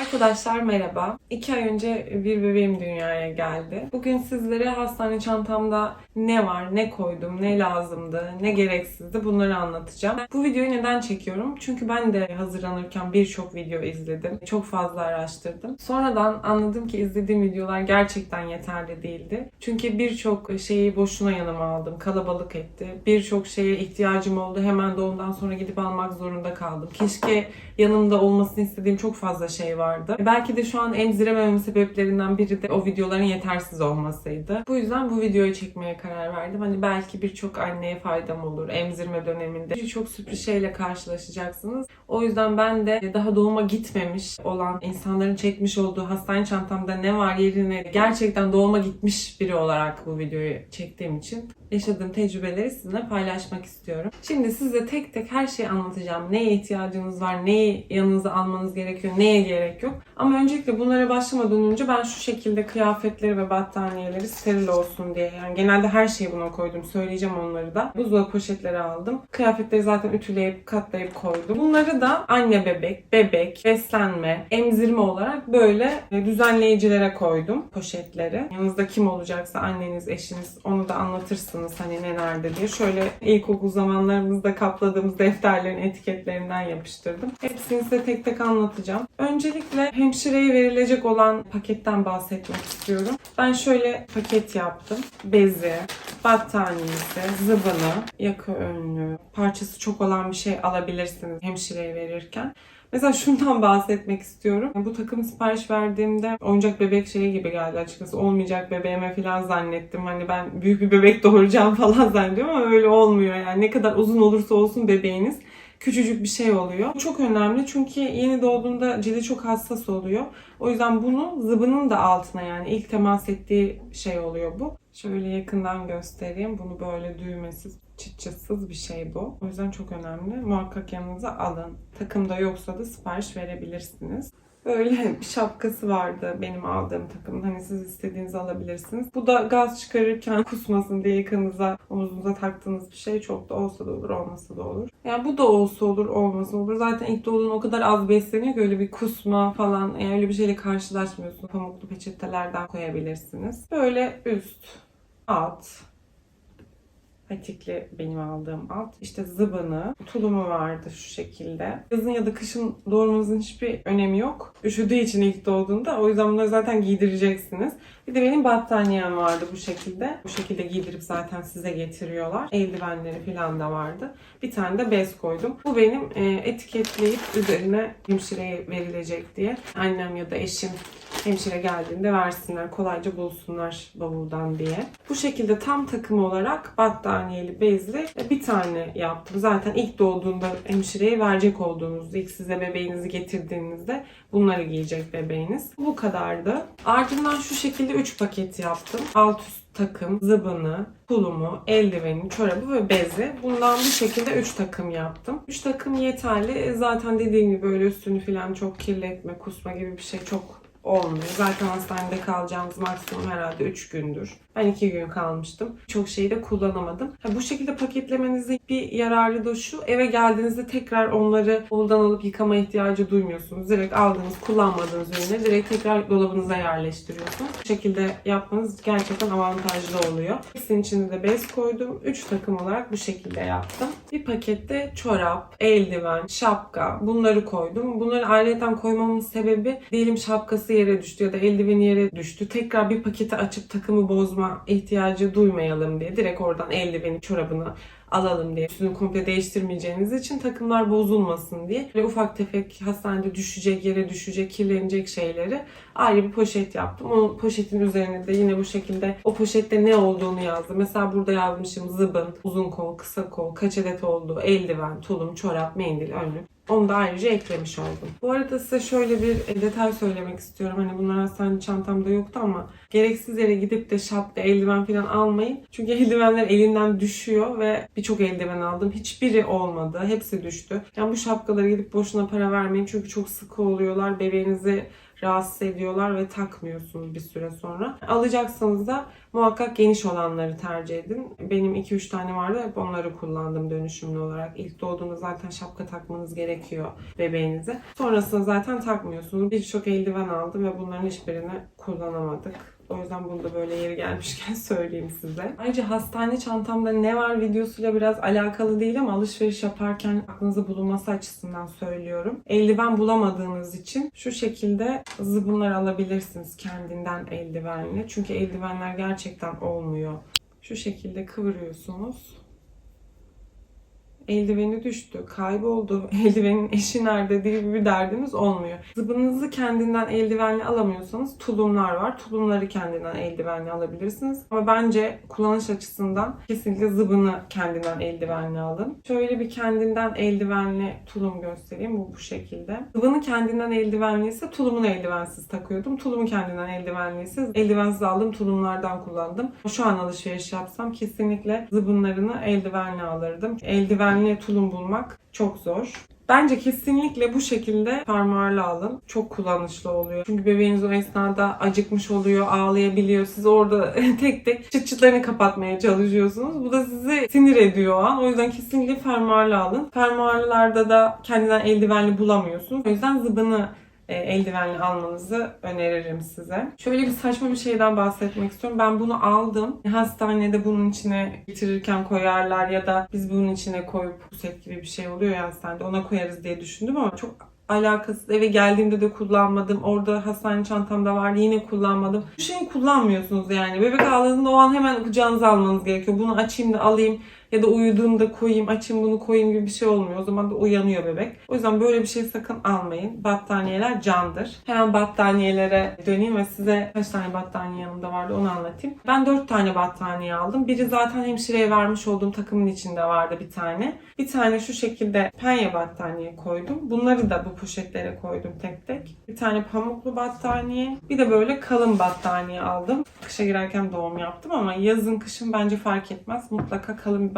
Arkadaşlar merhaba. İki ay önce bir bebeğim dünyaya geldi. Bugün sizlere hastane çantamda ne var, ne koydum, ne lazımdı, ne gereksizdi bunları anlatacağım. Bu videoyu neden çekiyorum? Çünkü ben de hazırlanırken birçok video izledim. Çok fazla araştırdım. Sonradan anladım ki izlediğim videolar gerçekten yeterli değildi. Çünkü birçok şeyi boşuna yanıma aldım. Kalabalık etti. Birçok şeye ihtiyacım oldu. Hemen doğumdan sonra gidip almak zorunda kaldım. Keşke yanımda olmasını istediğim çok fazla şey vardı. Belki de şu an emziremememin sebeplerinden biri de o videoların yetersiz olmasıydı. Bu yüzden bu videoyu çekmeye karar verdim. Hani belki birçok anneye faydam olur. Emzirme döneminde birçok sürpriz şeyle karşılaşacaksınız. O yüzden ben de daha doğuma gitmemiş olan insanların çekmiş olduğu hastane çantamda ne var yerine gerçekten doğuma gitmiş biri olarak bu videoyu çektiğim için yaşadığım tecrübeleri sizinle paylaşmak istiyorum. Şimdi size tek tek her şeyi anlatacağım. Neye ihtiyacınız var, neyi yanınıza almanız gerekiyor, neye gerek yok. Ama öncelikle bunlara başlamadan önce ben şu şekilde kıyafetleri ve battaniyeleri steril olsun diye yani genelde her şeyi buna koydum. Söyleyeceğim onları da. Buzdolabı poşetleri aldım. Kıyafetleri zaten ütüleyip katlayıp koydum. Bunları da anne bebek, bebek, beslenme, emzirme olarak böyle düzenleyicilere koydum poşetleri. Yanınızda kim olacaksa anneniz, eşiniz onu da anlatırsınız hani ne nerede diye. Şöyle ilkokul zamanlarımızda kapladığımız defterlerin etiketlerinden yapıştırdım. Hepsini size tek tek anlatacağım. Öncelikle hemşireye verilecek olan paketten bahsetmek istiyorum. Ben şöyle paket yaptım. Bezi, battaniyesi, zıbını, yakı önlüğü, parçası çok olan bir şey alabilirsiniz hemşireye verirken. Mesela şundan bahsetmek istiyorum. Bu takım sipariş verdiğimde oyuncak bebek şeyi gibi geldi açıkçası. Olmayacak bebeğime falan zannettim. Hani ben büyük bir bebek doğuracağım falan zannediyorum ama öyle olmuyor yani. Ne kadar uzun olursa olsun bebeğiniz küçücük bir şey oluyor. Bu çok önemli çünkü yeni doğduğunda cildi çok hassas oluyor. O yüzden bunu zıbının da altına yani ilk temas ettiği şey oluyor bu. Şöyle yakından göstereyim. Bunu böyle düğmesiz, çıt bir şey bu. O yüzden çok önemli. Muhakkak yanınıza alın. Takımda yoksa da sipariş verebilirsiniz. Böyle bir şapkası vardı benim aldığım takımın. Hani siz istediğinizi alabilirsiniz. Bu da gaz çıkarırken kusmasın diye yakınıza, omuzunuza taktığınız bir şey. Çok da olsa da olur, olmasa da olur. Yani bu da olsa olur, olmasa olur. Zaten ilk doğduğunda o kadar az besleniyor ki öyle bir kusma falan, yani öyle bir şeyle karşılaşmıyorsun. Pamuklu peçetelerden koyabilirsiniz. Böyle üst, alt, patikli benim aldığım alt. İşte zıbını, tulumu vardı şu şekilde. Yazın ya da kışın doğurmanızın hiçbir önemi yok. Üşüdüğü için ilk doğduğunda. O yüzden bunları zaten giydireceksiniz. Bir de benim battaniyem vardı bu şekilde. Bu şekilde giydirip zaten size getiriyorlar. Eldivenleri falan da vardı. Bir tane de bez koydum. Bu benim e, etiketleyip üzerine hemşireye verilecek diye. Annem ya da eşim hemşire geldiğinde versinler, kolayca bulsunlar bavuldan diye. Bu şekilde tam takım olarak battaniyeli, bezli bir tane yaptım. Zaten ilk doğduğunda hemşireye verecek olduğunuz, ilk size bebeğinizi getirdiğinizde bunları giyecek bebeğiniz. Bu kadardı. Ardından şu şekilde 3 paket yaptım. Alt üst takım, zıbını, tulumu, eldiveni, çorabı ve bezi. Bundan bu şekilde 3 takım yaptım. 3 takım yeterli. E, Zaten dediğim gibi böyle üstünü falan çok kirletme, kusma gibi bir şey çok olmuyor. Zaten hastanede kalacağımız maksimum herhalde 3 gündür. Ben 2 gün kalmıştım. Çok şeyi de kullanamadım. Ha, bu şekilde paketlemenizin bir yararı da şu. Eve geldiğinizde tekrar onları bavuldan alıp yıkama ihtiyacı duymuyorsunuz. Direkt aldığınız, kullanmadığınız ürünü direkt tekrar dolabınıza yerleştiriyorsunuz. Bu şekilde yapmanız gerçekten avantajlı oluyor. Hepsinin içinde de bez koydum. 3 takım olarak bu şekilde yaptım. Bir pakette çorap, eldiven, şapka bunları koydum. Bunları ayrıca koymamın sebebi diyelim şapkası yere düştü ya da eldiveni yere düştü. Tekrar bir paketi açıp takımı bozma ihtiyacı duymayalım diye. Direkt oradan eldiveni, çorabını alalım diye. Üstünü komple değiştirmeyeceğiniz için takımlar bozulmasın diye. Böyle ufak tefek hastanede düşecek, yere düşecek, kirlenecek şeyleri ayrı bir poşet yaptım. O poşetin üzerine de yine bu şekilde o poşette ne olduğunu yazdım. Mesela burada yazmışım zıbın, uzun kol, kısa kol, kaç adet olduğu, eldiven, tulum, çorap, mendil, önlük. Onu da ayrıca eklemiş oldum. Bu arada size şöyle bir detay söylemek istiyorum. Hani bunlar hastane çantamda yoktu ama gereksiz yere gidip de şapka, eldiven falan almayın. Çünkü eldivenler elinden düşüyor ve birçok eldiven aldım. Hiçbiri olmadı. Hepsi düştü. Yani bu şapkaları gidip boşuna para vermeyin. Çünkü çok sıkı oluyorlar. Bebeğinizi rahatsız ediyorlar ve takmıyorsunuz bir süre sonra. Alacaksanız da muhakkak geniş olanları tercih edin. Benim 2-3 tane vardı hep onları kullandım dönüşümlü olarak. İlk doğduğunda zaten şapka takmanız gerekiyor bebeğinize. Sonrasında zaten takmıyorsunuz. Birçok eldiven aldım ve bunların hiçbirini kullanamadık. O yüzden bunu da böyle yeri gelmişken söyleyeyim size. Ayrıca hastane çantamda ne var videosuyla biraz alakalı değil ama alışveriş yaparken aklınızda bulunması açısından söylüyorum. Eldiven bulamadığınız için şu şekilde zıbınlar alabilirsiniz kendinden eldivenli. Çünkü eldivenler gerçekten olmuyor. Şu şekilde kıvırıyorsunuz. Eldiveni düştü, kayboldu, eldivenin eşi nerede diye bir derdiniz olmuyor. Zıbınızı kendinden eldivenli alamıyorsanız tulumlar var. Tulumları kendinden eldivenli alabilirsiniz. Ama bence kullanış açısından kesinlikle zıbını kendinden eldivenli alın. Şöyle bir kendinden eldivenli tulum göstereyim. Bu bu şekilde. Zıbını kendinden eldivenliyse tulumunu eldivensiz takıyordum. Tulumu kendinden eldivenliyse eldivensiz aldığım tulumlardan kullandım. Şu an alışveriş yapsam kesinlikle zıbınlarını eldivenli alırdım. Eldivenli tulum bulmak çok zor. Bence kesinlikle bu şekilde fermuarlı alın. Çok kullanışlı oluyor. Çünkü bebeğiniz o esnada acıkmış oluyor, ağlayabiliyor. Siz orada tek tek çıt çıtlarını kapatmaya çalışıyorsunuz. Bu da sizi sinir ediyor o an. O yüzden kesinlikle fermuarlı alın. Fermuarlılarda da kendinden eldivenli bulamıyorsunuz. O yüzden zıbını e, eldivenli almanızı öneririm size. Şöyle bir saçma bir şeyden bahsetmek istiyorum. Ben bunu aldım. Hastanede bunun içine getirirken koyarlar ya da biz bunun içine koyup puset gibi bir şey oluyor ya hastanede ona koyarız diye düşündüm ama çok alakasız. Eve geldiğimde de kullanmadım. Orada hastane çantamda vardı yine kullanmadım. Bu şeyi kullanmıyorsunuz yani. Bebek ağladığında o an hemen kucağınıza almanız gerekiyor. Bunu açayım da alayım ya da uyuduğunda koyayım, açayım bunu koyayım gibi bir şey olmuyor. O zaman da uyanıyor bebek. O yüzden böyle bir şey sakın almayın. Battaniyeler candır. Hemen battaniyelere döneyim ve size kaç tane battaniye yanımda vardı onu anlatayım. Ben 4 tane battaniye aldım. Biri zaten hemşireye vermiş olduğum takımın içinde vardı bir tane. Bir tane şu şekilde penye battaniye koydum. Bunları da bu poşetlere koydum tek tek. Bir tane pamuklu battaniye. Bir de böyle kalın battaniye aldım. Kışa girerken doğum yaptım ama yazın kışın bence fark etmez. Mutlaka kalın bir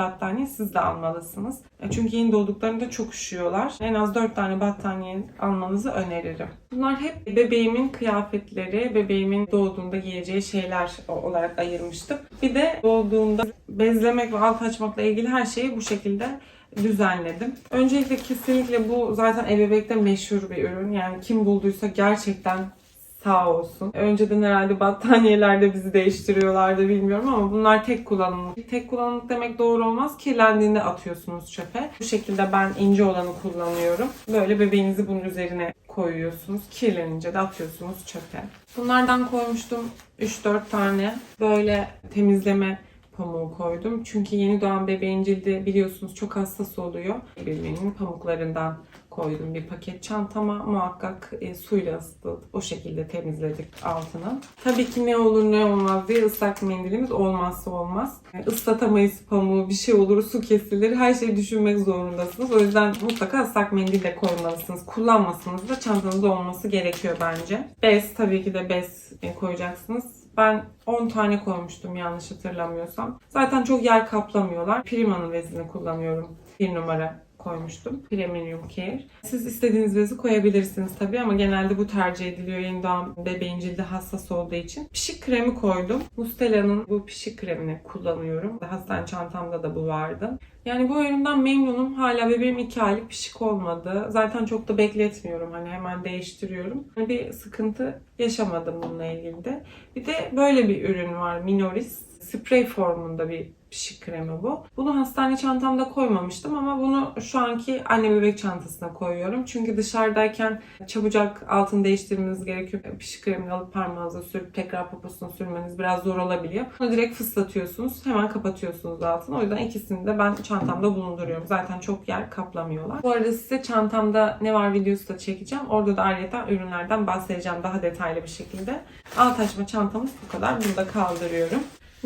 siz de almalısınız. E, Çünkü yeni doğduklarında çok üşüyorlar. En az 4 tane battaniye almanızı öneririm. Bunlar hep bebeğimin kıyafetleri, bebeğimin doğduğunda giyeceği şeyler olarak ayırmıştım. Bir de doğduğunda bezlemek ve alt açmakla ilgili her şeyi bu şekilde düzenledim. Öncelikle kesinlikle bu zaten ebebekte meşhur bir ürün. Yani kim bulduysa gerçekten sağ olsun. Önceden herhalde battaniyelerde bizi değiştiriyorlardı bilmiyorum ama bunlar tek kullanımlık. Tek kullanımlık demek doğru olmaz. Kirlendiğinde atıyorsunuz çöpe. Bu şekilde ben ince olanı kullanıyorum. Böyle bebeğinizi bunun üzerine koyuyorsunuz. Kirlenince de atıyorsunuz çöpe. Bunlardan koymuştum 3-4 tane. Böyle temizleme pamuğu koydum. Çünkü yeni doğan bebeğin cildi biliyorsunuz çok hassas oluyor. Bebeğimin pamuklarından koydum bir paket çantama. Muhakkak e, suyla ısıtıp o şekilde temizledik altını. Tabii ki ne olur ne olmaz diye ıslak mendilimiz olmazsa olmaz. E, Islatamayız pamuğu, bir şey olur, su kesilir. Her şeyi düşünmek zorundasınız. O yüzden mutlaka ıslak mendil de koymalısınız. Kullanmasanız da çantanızda olması gerekiyor bence. Bez, tabii ki de bez e, koyacaksınız. Ben 10 tane koymuştum yanlış hatırlamıyorsam. Zaten çok yer kaplamıyorlar. Prima'nın bezini kullanıyorum. Bir numara koymuştum. Premium Care. Siz istediğiniz bezi koyabilirsiniz tabii ama genelde bu tercih ediliyor yeni doğan bebeğin cildi hassas olduğu için. Pişik kremi koydum. Mustela'nın bu pişik kremini kullanıyorum. Hastane çantamda da bu vardı. Yani bu üründen memnunum. Hala bebeğim 2 aylık pişik olmadı. Zaten çok da bekletmiyorum. Hani hemen değiştiriyorum. Hani bir sıkıntı yaşamadım bununla ilgili de. Bir de böyle bir ürün var. Minoris. Sprey formunda bir pişik kremi bu. Bunu hastane çantamda koymamıştım ama bunu şu anki anne bebek çantasına koyuyorum. Çünkü dışarıdayken çabucak altını değiştirmeniz gerekiyor. Pişik kremini alıp parmağınıza sürüp tekrar poposuna sürmeniz biraz zor olabiliyor. Bunu direkt fıslatıyorsunuz. Hemen kapatıyorsunuz altını. O yüzden ikisini de ben çantamda bulunduruyorum. Zaten çok yer kaplamıyorlar. Bu arada size çantamda ne var videosu da çekeceğim. Orada da ayrıca ürünlerden bahsedeceğim daha detaylı bir şekilde. Alt açma çantamız bu kadar. Bunu da kaldırıyorum.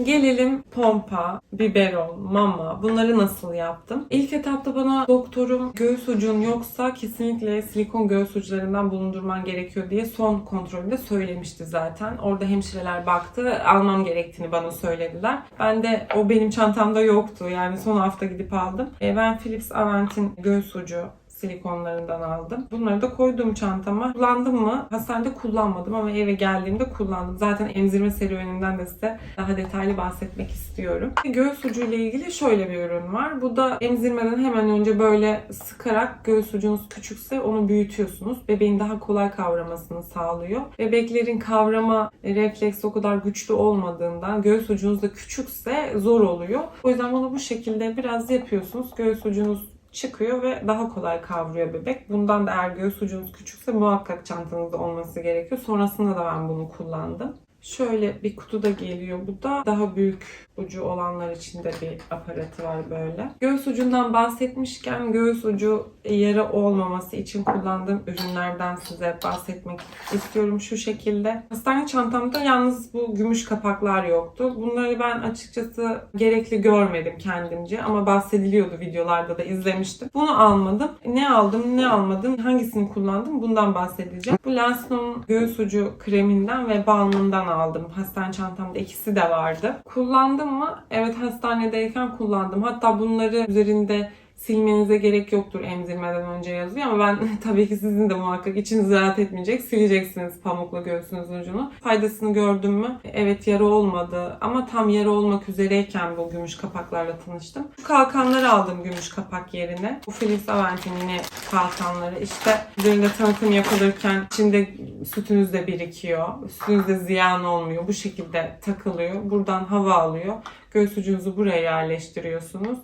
Gelelim pompa, biberon, mama bunları nasıl yaptım? İlk etapta bana doktorum göğüs ucun yoksa kesinlikle silikon göğüs uçlarından bulundurman gerekiyor diye son kontrolünde söylemişti zaten. Orada hemşireler baktı almam gerektiğini bana söylediler. Ben de o benim çantamda yoktu yani son hafta gidip aldım. E, ben Philips Avent'in göğüs ucu silikonlarından aldım. Bunları da koydum çantama. Kullandım mı? Hastanede kullanmadım ama eve geldiğimde kullandım. Zaten emzirme serüveninden de size daha detaylı bahsetmek istiyorum. Göğüs ucu ile ilgili şöyle bir ürün var. Bu da emzirmeden hemen önce böyle sıkarak göğüs ucunuz küçükse onu büyütüyorsunuz. Bebeğin daha kolay kavramasını sağlıyor. Bebeklerin kavrama refleksi o kadar güçlü olmadığından göğüs ucunuz da küçükse zor oluyor. O yüzden bunu bu şekilde biraz yapıyorsunuz. Göğüs ucunuz çıkıyor ve daha kolay kavruyor bebek. Bundan da eğer göğüs ucunuz küçükse muhakkak çantanızda olması gerekiyor. Sonrasında da ben bunu kullandım. Şöyle bir kutuda geliyor bu da. Daha büyük ucu olanlar için de bir aparatı var böyle. Göğüs ucundan bahsetmişken göğüs ucu yara olmaması için kullandığım ürünlerden size bahsetmek istiyorum şu şekilde. Hastane çantamda yalnız bu gümüş kapaklar yoktu. Bunları ben açıkçası gerekli görmedim kendimce ama bahsediliyordu videolarda da izlemiştim. Bunu almadım. Ne aldım ne almadım hangisini kullandım bundan bahsedeceğim. Bu Lanceno'nun göğüs ucu kreminden ve balmından aldım. Hastane çantamda ikisi de vardı. Kullandım mı? Evet hastanedeyken kullandım. Hatta bunları üzerinde silmenize gerek yoktur emzirmeden önce yazıyor ama ben tabii ki sizin de muhakkak içiniz rahat etmeyecek. Sileceksiniz pamukla göğsünüzün ucunu. Faydasını gördüm mü? Evet yara olmadı ama tam yara olmak üzereyken bu gümüş kapaklarla tanıştım. Şu kalkanları aldım gümüş kapak yerine. Bu Philips Avent'in yine kalkanları. İşte üzerinde tanıtım yapılırken içinde sütünüz de birikiyor. Sütünüz de ziyan olmuyor. Bu şekilde takılıyor. Buradan hava alıyor. Göğüs buraya yerleştiriyorsunuz.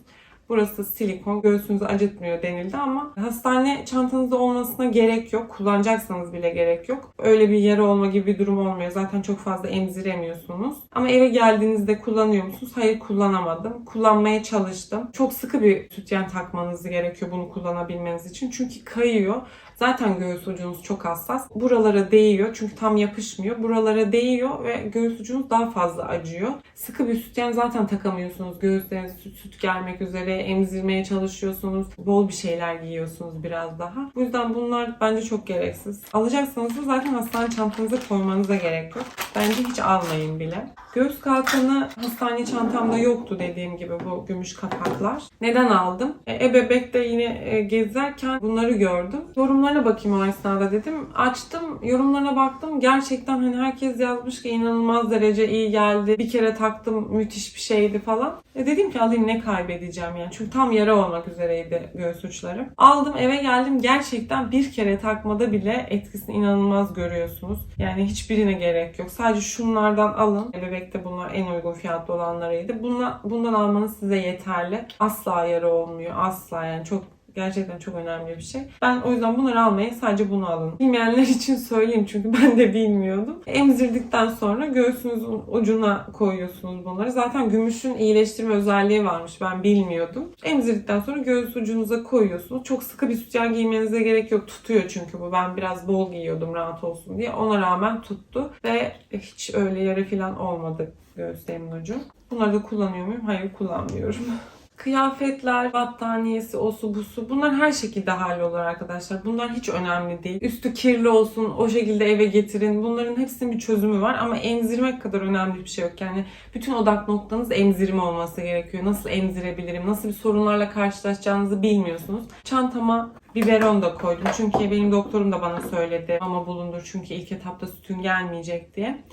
Burası silikon, göğsünüzü acıtmıyor denildi ama hastane çantanızda olmasına gerek yok. Kullanacaksanız bile gerek yok. Öyle bir yara olma gibi bir durum olmuyor. Zaten çok fazla emziremiyorsunuz. Ama eve geldiğinizde kullanıyor musunuz? Hayır kullanamadım. Kullanmaya çalıştım. Çok sıkı bir sütyen takmanız gerekiyor bunu kullanabilmeniz için. Çünkü kayıyor. Zaten göğüs ucunuz çok hassas. Buralara değiyor çünkü tam yapışmıyor. Buralara değiyor ve göğüs ucunuz daha fazla acıyor. Sıkı bir sütyen zaten takamıyorsunuz. Göğüsleriniz süt, süt gelmek üzere emzirmeye çalışıyorsunuz. Bol bir şeyler giyiyorsunuz biraz daha. Bu yüzden bunlar bence çok gereksiz. Alacaksanız da zaten hastane çantanıza koymanıza gerek yok. Bence hiç almayın bile. Göğüs kalkanı hastane çantamda yoktu dediğim gibi bu gümüş kapaklar. Neden aldım? E, ebebekte yine e, gezerken bunları gördüm. Yorumlarına bakayım o esnada dedim. Açtım, yorumlarına baktım. Gerçekten hani herkes yazmış ki inanılmaz derece iyi geldi. Bir kere taktım müthiş bir şeydi falan. E dedim ki alayım ne kaybedeceğim yani. Çünkü tam yara olmak üzereydi göğüs uçlarım. Aldım eve geldim. Gerçekten bir kere takmada bile etkisini inanılmaz görüyorsunuz. Yani hiçbirine gerek yok. Sadece şunlardan alın. Bebekte bunlar en uygun fiyatlı olanlarıydı. Bundan, bundan almanız size yeterli. Asla yara olmuyor. Asla yani çok Gerçekten çok önemli bir şey. Ben o yüzden bunları almayın. Sadece bunu alın. Bilmeyenler için söyleyeyim çünkü ben de bilmiyordum. Emzirdikten sonra göğsünüzün ucuna koyuyorsunuz bunları. Zaten gümüşün iyileştirme özelliği varmış. Ben bilmiyordum. Emzirdikten sonra göğüs ucunuza koyuyorsunuz. Çok sıkı bir sütyen giymenize gerek yok. Tutuyor çünkü bu. Ben biraz bol giyiyordum rahat olsun diye. Ona rağmen tuttu. Ve hiç öyle yara falan olmadı göğüslerimin ucu. Bunları da kullanıyor muyum? Hayır kullanmıyorum. Kıyafetler, battaniyesi, osu busu bunlar her şekilde hallolur arkadaşlar. Bunlar hiç önemli değil. Üstü kirli olsun, o şekilde eve getirin. Bunların hepsinin bir çözümü var ama emzirmek kadar önemli bir şey yok. Yani bütün odak noktanız emzirme olması gerekiyor. Nasıl emzirebilirim, nasıl bir sorunlarla karşılaşacağınızı bilmiyorsunuz. Çantama biberon da koydum. Çünkü benim doktorum da bana söyledi. Mama bulundur çünkü ilk etapta sütün gelmeyecek diye.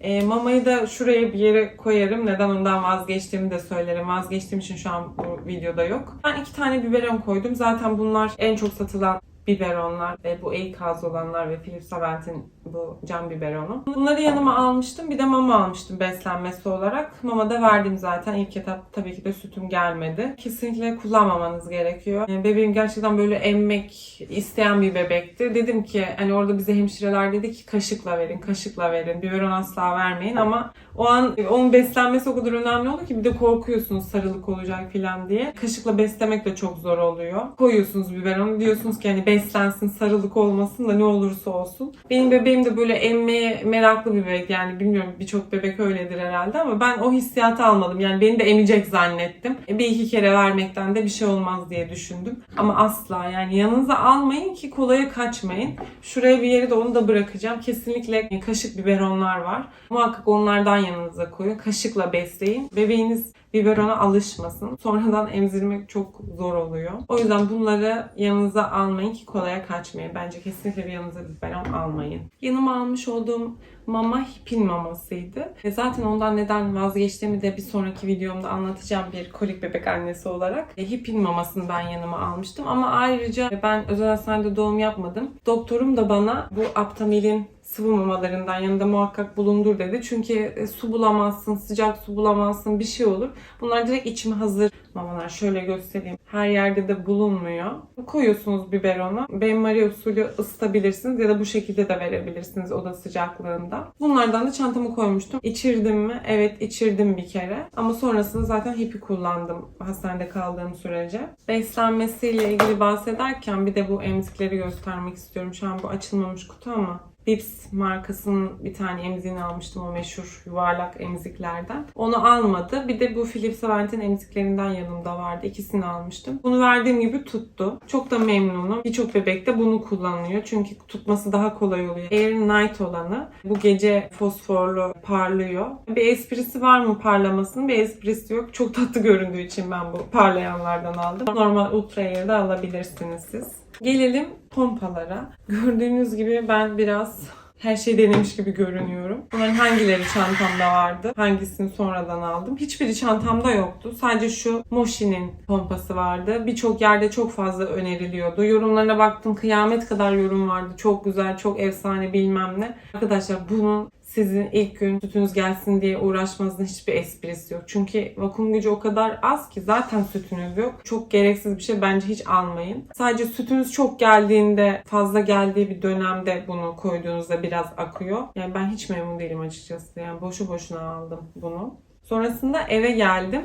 E, mamayı da şuraya bir yere koyarım. Neden ondan vazgeçtiğimi de söylerim. Vazgeçtiğim için şu an bu videoda yok. Ben iki tane biberon koydum. Zaten bunlar en çok satılan biberonlar ve bu Eikaz olanlar ve Philips Avent'in bu cam biberonu. Bunları yanıma almıştım. Bir de mama almıştım beslenmesi olarak. Mama da verdim zaten. İlk etap tabii ki de sütüm gelmedi. Kesinlikle kullanmamanız gerekiyor. Bebeğim gerçekten böyle emmek isteyen bir bebekti. Dedim ki hani orada bize hemşireler dedi ki kaşıkla verin, kaşıkla verin. Biberon asla vermeyin ama o an onun beslenmesi o kadar önemli oldu ki bir de korkuyorsunuz sarılık olacak falan diye. Kaşıkla beslemek de çok zor oluyor. Koyuyorsunuz biberonu diyorsunuz ki hani beslensin, sarılık olmasın da ne olursa olsun. Benim bebeğim de böyle emmeye meraklı bir bebek yani bilmiyorum birçok bebek öyledir herhalde ama ben o hissiyatı almadım. Yani beni de emecek zannettim. E, bir iki kere vermekten de bir şey olmaz diye düşündüm. Ama asla yani yanınıza almayın ki kolaya kaçmayın. Şuraya bir yeri de onu da bırakacağım. Kesinlikle kaşık biberonlar var. Muhakkak onlardan yanınıza koyun. Kaşıkla besleyin. Bebeğiniz biberona alışmasın. Sonradan emzirmek çok zor oluyor. O yüzden bunları yanınıza almayın ki kolaya kaçmayın. Bence kesinlikle bir yanınıza biberon almayın. Yanıma almış olduğum mama hipin mamasıydı. E zaten ondan neden vazgeçtiğimi de bir sonraki videomda anlatacağım bir kolik bebek annesi olarak. E, hipin mamasını ben yanıma almıştım ama ayrıca ben özel hastanede doğum yapmadım. Doktorum da bana bu Aptamil'in sıvı mamalarından yanında muhakkak bulundur dedi. Çünkü e, su bulamazsın, sıcak su bulamazsın, bir şey olur. Bunlar direkt içime hazır mamalar. Şöyle göstereyim. Her yerde de bulunmuyor. Koyuyorsunuz biberona. Benmari usulü ısıtabilirsiniz ya da bu şekilde de verebilirsiniz oda sıcaklığında. Bunlardan da çantamı koymuştum. İçirdim mi? Evet içirdim bir kere. Ama sonrasında zaten hipi kullandım hastanede kaldığım sürece. Beslenmesiyle ilgili bahsederken bir de bu emzikleri göstermek istiyorum. Şu an bu açılmamış kutu ama Bips markasının bir tane emziğini almıştım o meşhur yuvarlak emziklerden. Onu almadı. Bir de bu Philips Avent'in emziklerinden yanımda vardı. İkisini almıştım. Bunu verdiğim gibi tuttu. Çok da memnunum. Birçok bebek de bunu kullanıyor. Çünkü tutması daha kolay oluyor. Air Night olanı bu gece fosforlu parlıyor. Bir esprisi var mı parlamasının? Bir esprisi yok. Çok tatlı göründüğü için ben bu parlayanlardan aldım. Normal Ultra Air'de alabilirsiniz siz. Gelelim pompalara. Gördüğünüz gibi ben biraz her şey denemiş gibi görünüyorum. Bunların hangileri çantamda vardı? Hangisini sonradan aldım? Hiçbiri çantamda yoktu. Sadece şu Moshi'nin pompası vardı. Birçok yerde çok fazla öneriliyordu. Yorumlarına baktım kıyamet kadar yorum vardı. Çok güzel, çok efsane bilmem ne. Arkadaşlar bunun sizin ilk gün sütünüz gelsin diye uğraşmanızın hiçbir esprisi yok. Çünkü vakum gücü o kadar az ki zaten sütünüz yok. Çok gereksiz bir şey bence hiç almayın. Sadece sütünüz çok geldiğinde fazla geldiği bir dönemde bunu koyduğunuzda biraz akıyor. Yani ben hiç memnun değilim açıkçası. Yani boşu boşuna aldım bunu. Sonrasında eve geldim.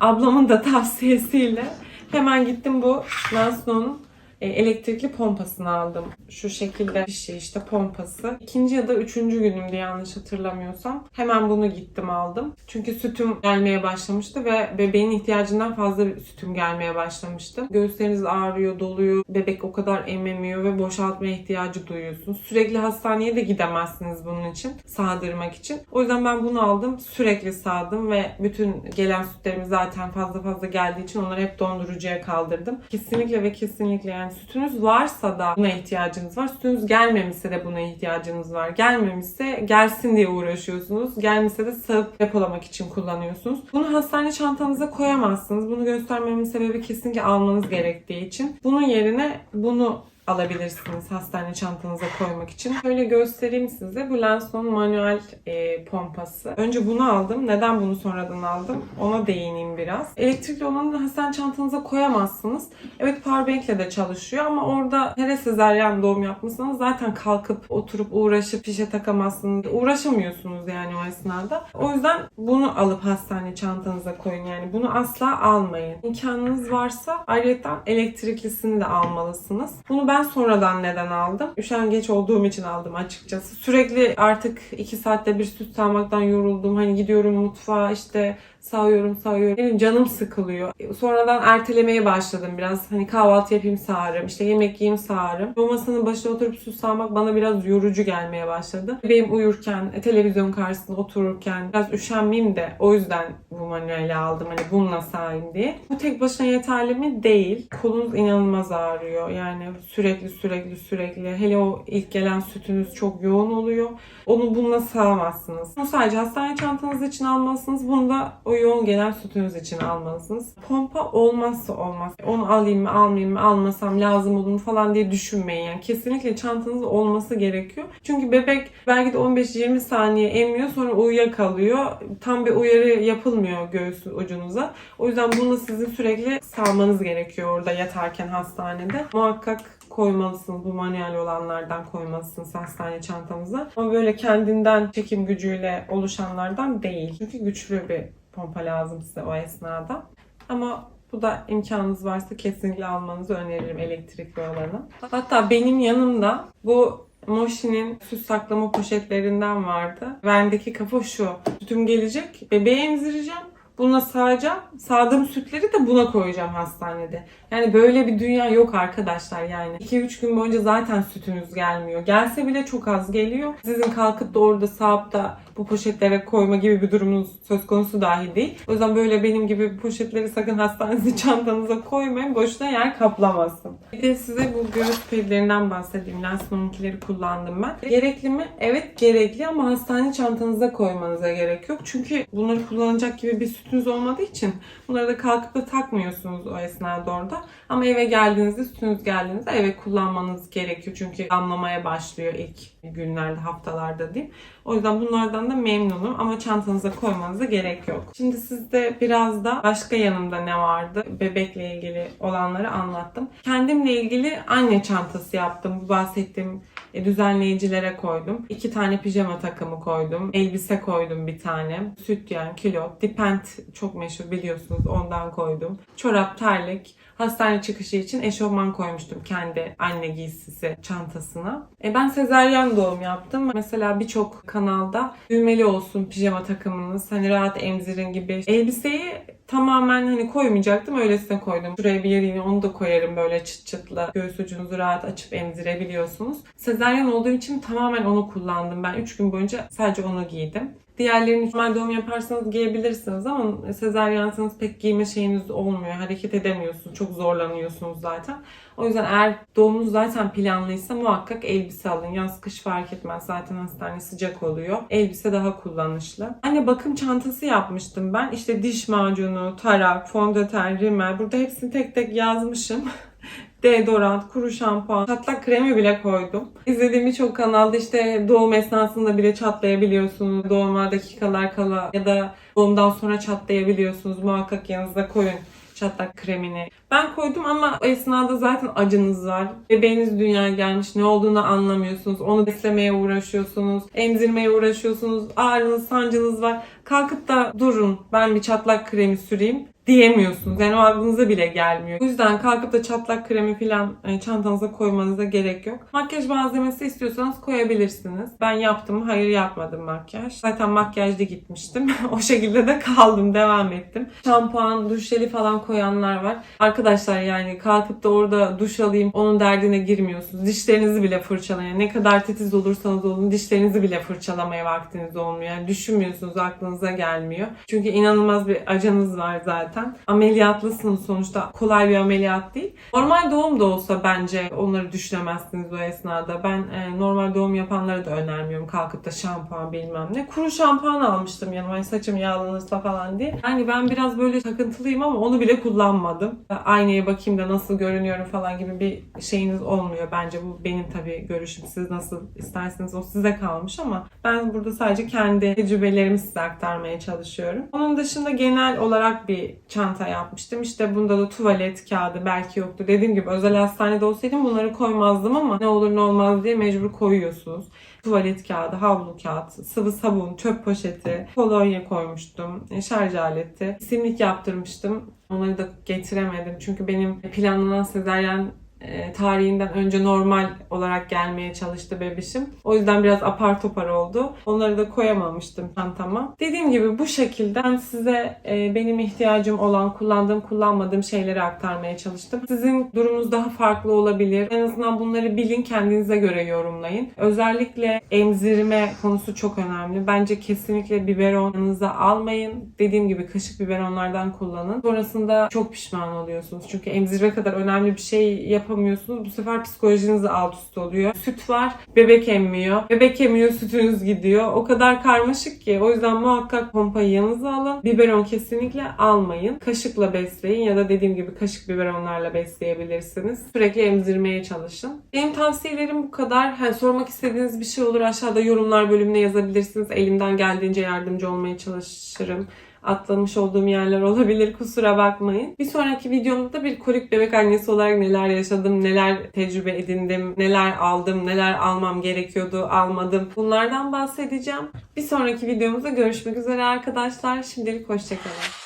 Ablamın da tavsiyesiyle hemen gittim bu Lanson'un e, elektrikli pompasını aldım. Şu şekilde bir şey işte pompası. İkinci ya da üçüncü günümde yanlış hatırlamıyorsam. Hemen bunu gittim aldım. Çünkü sütüm gelmeye başlamıştı ve bebeğin ihtiyacından fazla sütüm gelmeye başlamıştı. Göğüsleriniz ağrıyor, doluyor. Bebek o kadar ememiyor ve boşaltma ihtiyacı duyuyorsunuz. Sürekli hastaneye de gidemezsiniz bunun için. Sağdırmak için. O yüzden ben bunu aldım. Sürekli sağdım ve bütün gelen sütlerimiz zaten fazla fazla geldiği için onları hep dondurucuya kaldırdım. Kesinlikle ve kesinlikle yani sütünüz varsa da buna ihtiyacınız var. Sütünüz gelmemişse de buna ihtiyacınız var. Gelmemişse gelsin diye uğraşıyorsunuz. Gelmişse de sağıp depolamak için kullanıyorsunuz. Bunu hastane çantanıza koyamazsınız. Bunu göstermemin sebebi kesinlikle almanız gerektiği için. Bunun yerine bunu alabilirsiniz hastane çantanıza koymak için. Şöyle göstereyim size. Bu Lanson manuel e, pompası. Önce bunu aldım. Neden bunu sonradan aldım? Ona değineyim biraz. Elektrikli olanı da hastane çantanıza koyamazsınız. Evet powerbank ile de çalışıyor ama orada hele sezaryen doğum yapmışsanız zaten kalkıp oturup uğraşıp fişe takamazsınız. Uğraşamıyorsunuz yani o esnada. O yüzden bunu alıp hastane çantanıza koyun. Yani bunu asla almayın. İmkanınız varsa ayrıca elektriklisini de almalısınız. Bunu ben sonradan neden aldım? Üşengeç olduğum için aldım açıkçası. Sürekli artık iki saatte bir süt sağmaktan yoruldum. Hani gidiyorum mutfağa işte sağıyorum sağıyorum. Benim canım sıkılıyor. Sonradan ertelemeye başladım biraz. Hani kahvaltı yapayım sağarım. işte yemek yiyeyim sağarım. O masanın başına oturup süt sağmak bana biraz yorucu gelmeye başladı. Benim uyurken, e, televizyon karşısında otururken biraz üşenmeyeyim de o yüzden bu manueli aldım. Hani bununla sağayım diye. Bu tek başına yeterli mi? Değil. Kolunuz inanılmaz ağrıyor. Yani sürekli sürekli sürekli. Hele o ilk gelen sütünüz çok yoğun oluyor. Onu bununla sağamazsınız. Bunu sadece hastane çantanız için almalısınız. Bunu da o yoğun gelen sütünüz için almalısınız. Pompa olmazsa olmaz. Onu alayım mı almayayım mı almasam lazım olur mu falan diye düşünmeyin. Yani kesinlikle çantanız olması gerekiyor. Çünkü bebek belki de 15-20 saniye emmiyor sonra uyuyakalıyor. Tam bir uyarı yapılmıyor göğüs ucunuza. O yüzden bunu sizin sürekli sağmanız gerekiyor orada yatarken hastanede. Muhakkak koymalısınız. Bu manuel olanlardan koymalısınız hastane çantanıza. Ama böyle kendinden çekim gücüyle oluşanlardan değil. Çünkü güçlü bir pompa lazım size o esnada. Ama bu da imkanınız varsa kesinlikle almanızı öneririm elektrikli olanı. Hatta benim yanımda bu Moshi'nin süt saklama poşetlerinden vardı. Bendeki kafa şu. Sütüm gelecek, bebeğe emzireceğim. Buna sağacağım. Sağdığım sütleri de buna koyacağım hastanede. Yani böyle bir dünya yok arkadaşlar yani. 2-3 gün boyunca zaten sütünüz gelmiyor. Gelse bile çok az geliyor. Sizin kalkıp da orada sağıp da bu poşetlere koyma gibi bir durumunuz söz konusu dahi değil. O yüzden böyle benim gibi poşetleri sakın hastanenize çantanıza koymayın. Boşuna yer kaplamasın. Bir de size bu göğüs pedlerinden bahsedeyim. Lansman'ınkileri kullandım ben. Gerekli mi? Evet gerekli ama hastane çantanıza koymanıza gerek yok. Çünkü bunları kullanacak gibi bir sütünüz olmadığı için bunları da kalkıp da takmıyorsunuz o esnada orada. Ama eve geldiğinizde sütünüz geldiğinizde eve kullanmanız gerekiyor. Çünkü damlamaya başlıyor ilk günlerde, haftalarda diyeyim. O yüzden bunlardan da memnunum ama çantanıza koymanıza gerek yok. Şimdi sizde biraz da başka yanımda ne vardı? Bebekle ilgili olanları anlattım. Kendimle ilgili anne çantası yaptım. Bu bahsettiğim e, düzenleyicilere koydum. İki tane pijama takımı koydum. Elbise koydum bir tane. Sütyen, kilot, dipent çok meşhur biliyorsunuz ondan koydum. Çorap, terlik, hastane çıkışı için eşofman koymuştum kendi anne giysisi çantasına. E ben sezaryen doğum yaptım. Mesela birçok kanalda düğmeli olsun pijama takımınız. Hani rahat emzirin gibi. Elbiseyi tamamen hani koymayacaktım. Öylesine koydum. Şuraya bir yerine onu da koyarım böyle çıt çıtlı. Göğüs ucunuzu rahat açıp emzirebiliyorsunuz. Sezaryen olduğu için tamamen onu kullandım. Ben 3 gün boyunca sadece onu giydim. Diğerlerini normal doğum yaparsanız giyebilirsiniz ama sezaryensanız pek giyme şeyiniz olmuyor. Hareket edemiyorsunuz. Çok zorlanıyorsunuz zaten. O yüzden eğer doğumunuz zaten planlıysa muhakkak elbise alın. Yaz kış fark etmez. Zaten hastane sıcak oluyor. Elbise daha kullanışlı. Anne bakım çantası yapmıştım ben. İşte diş macunu, tarak, fondöten, rimel. Burada hepsini tek tek yazmışım. deodorant, kuru şampuan, çatlak kremi bile koydum. İzlediğim birçok kanalda işte doğum esnasında bile çatlayabiliyorsunuz. Doğuma dakikalar kala ya da doğumdan sonra çatlayabiliyorsunuz. Muhakkak yanınızda koyun çatlak kremini. Ben koydum ama o esnada zaten acınız var. Bebeğiniz dünyaya gelmiş. Ne olduğunu anlamıyorsunuz. Onu beslemeye uğraşıyorsunuz. Emzirmeye uğraşıyorsunuz. Ağrınız, sancınız var. Kalkıp da durun ben bir çatlak kremi süreyim diyemiyorsunuz. Yani o aklınıza bile gelmiyor. O yüzden kalkıp da çatlak kremi falan e, çantanıza koymanıza gerek yok. Makyaj malzemesi istiyorsanız koyabilirsiniz. Ben yaptım? Hayır yapmadım makyaj. Zaten makyajlı gitmiştim. o şekilde de kaldım. Devam ettim. Şampuan, duş jeli falan koyanlar var. Arkadaşlar yani kalkıp da orada duş alayım onun derdine girmiyorsunuz. Dişlerinizi bile fırçalayın. Ne kadar titiz olursanız olun dişlerinizi bile fırçalamaya vaktiniz olmuyor. Yani düşünmüyorsunuz aklınıza gelmiyor. Çünkü inanılmaz bir acanız var zaten zaten. Ameliyatlısınız sonuçta. Kolay bir ameliyat değil. Normal doğum da olsa bence onları düşünemezsiniz o esnada. Ben e, normal doğum yapanlara da önermiyorum. Kalkıp da şampuan bilmem ne. Kuru şampuan almıştım yanıma. Hani saçım yağlanırsa falan diye. Yani ben biraz böyle takıntılıyım ama onu bile kullanmadım. Aynaya bakayım da nasıl görünüyorum falan gibi bir şeyiniz olmuyor. Bence bu benim tabii görüşüm. Siz nasıl isterseniz o size kalmış ama ben burada sadece kendi tecrübelerimi size aktarmaya çalışıyorum. Onun dışında genel olarak bir çanta yapmıştım. İşte bunda da tuvalet kağıdı belki yoktu. Dediğim gibi özel hastanede olsaydım bunları koymazdım ama ne olur ne olmaz diye mecbur koyuyorsunuz. Tuvalet kağıdı, havlu kağıt, sıvı sabun, çöp poşeti, kolonya koymuştum, e, şarj aleti, simlik yaptırmıştım. Onları da getiremedim çünkü benim planlanan sezeryen e, tarihinden önce normal olarak gelmeye çalıştı bebişim. O yüzden biraz apar topar oldu. Onları da koyamamıştım çantama. Dediğim gibi bu şekilde ben size e, benim ihtiyacım olan, kullandığım, kullanmadığım şeyleri aktarmaya çalıştım. Sizin durumunuz daha farklı olabilir. En azından bunları bilin, kendinize göre yorumlayın. Özellikle emzirme konusu çok önemli. Bence kesinlikle biberon almayın. Dediğim gibi kaşık biberonlardan kullanın. Sonrasında çok pişman oluyorsunuz. Çünkü emzirme kadar önemli bir şey yapamıyorsunuz yapamıyorsunuz. Bu sefer psikolojiniz alt üst oluyor. Süt var, bebek emmiyor. Bebek emmiyor, sütünüz gidiyor. O kadar karmaşık ki. O yüzden muhakkak pompayı yanınıza alın. Biberon kesinlikle almayın. Kaşıkla besleyin ya da dediğim gibi kaşık biberonlarla besleyebilirsiniz. Sürekli emzirmeye çalışın. Benim tavsiyelerim bu kadar. Yani sormak istediğiniz bir şey olur aşağıda yorumlar bölümüne yazabilirsiniz. Elimden geldiğince yardımcı olmaya çalışırım atlamış olduğum yerler olabilir. Kusura bakmayın. Bir sonraki videomda bir kolik bebek annesi olarak neler yaşadım, neler tecrübe edindim, neler aldım, neler almam gerekiyordu, almadım. Bunlardan bahsedeceğim. Bir sonraki videomuzda görüşmek üzere arkadaşlar. Şimdilik hoşçakalın.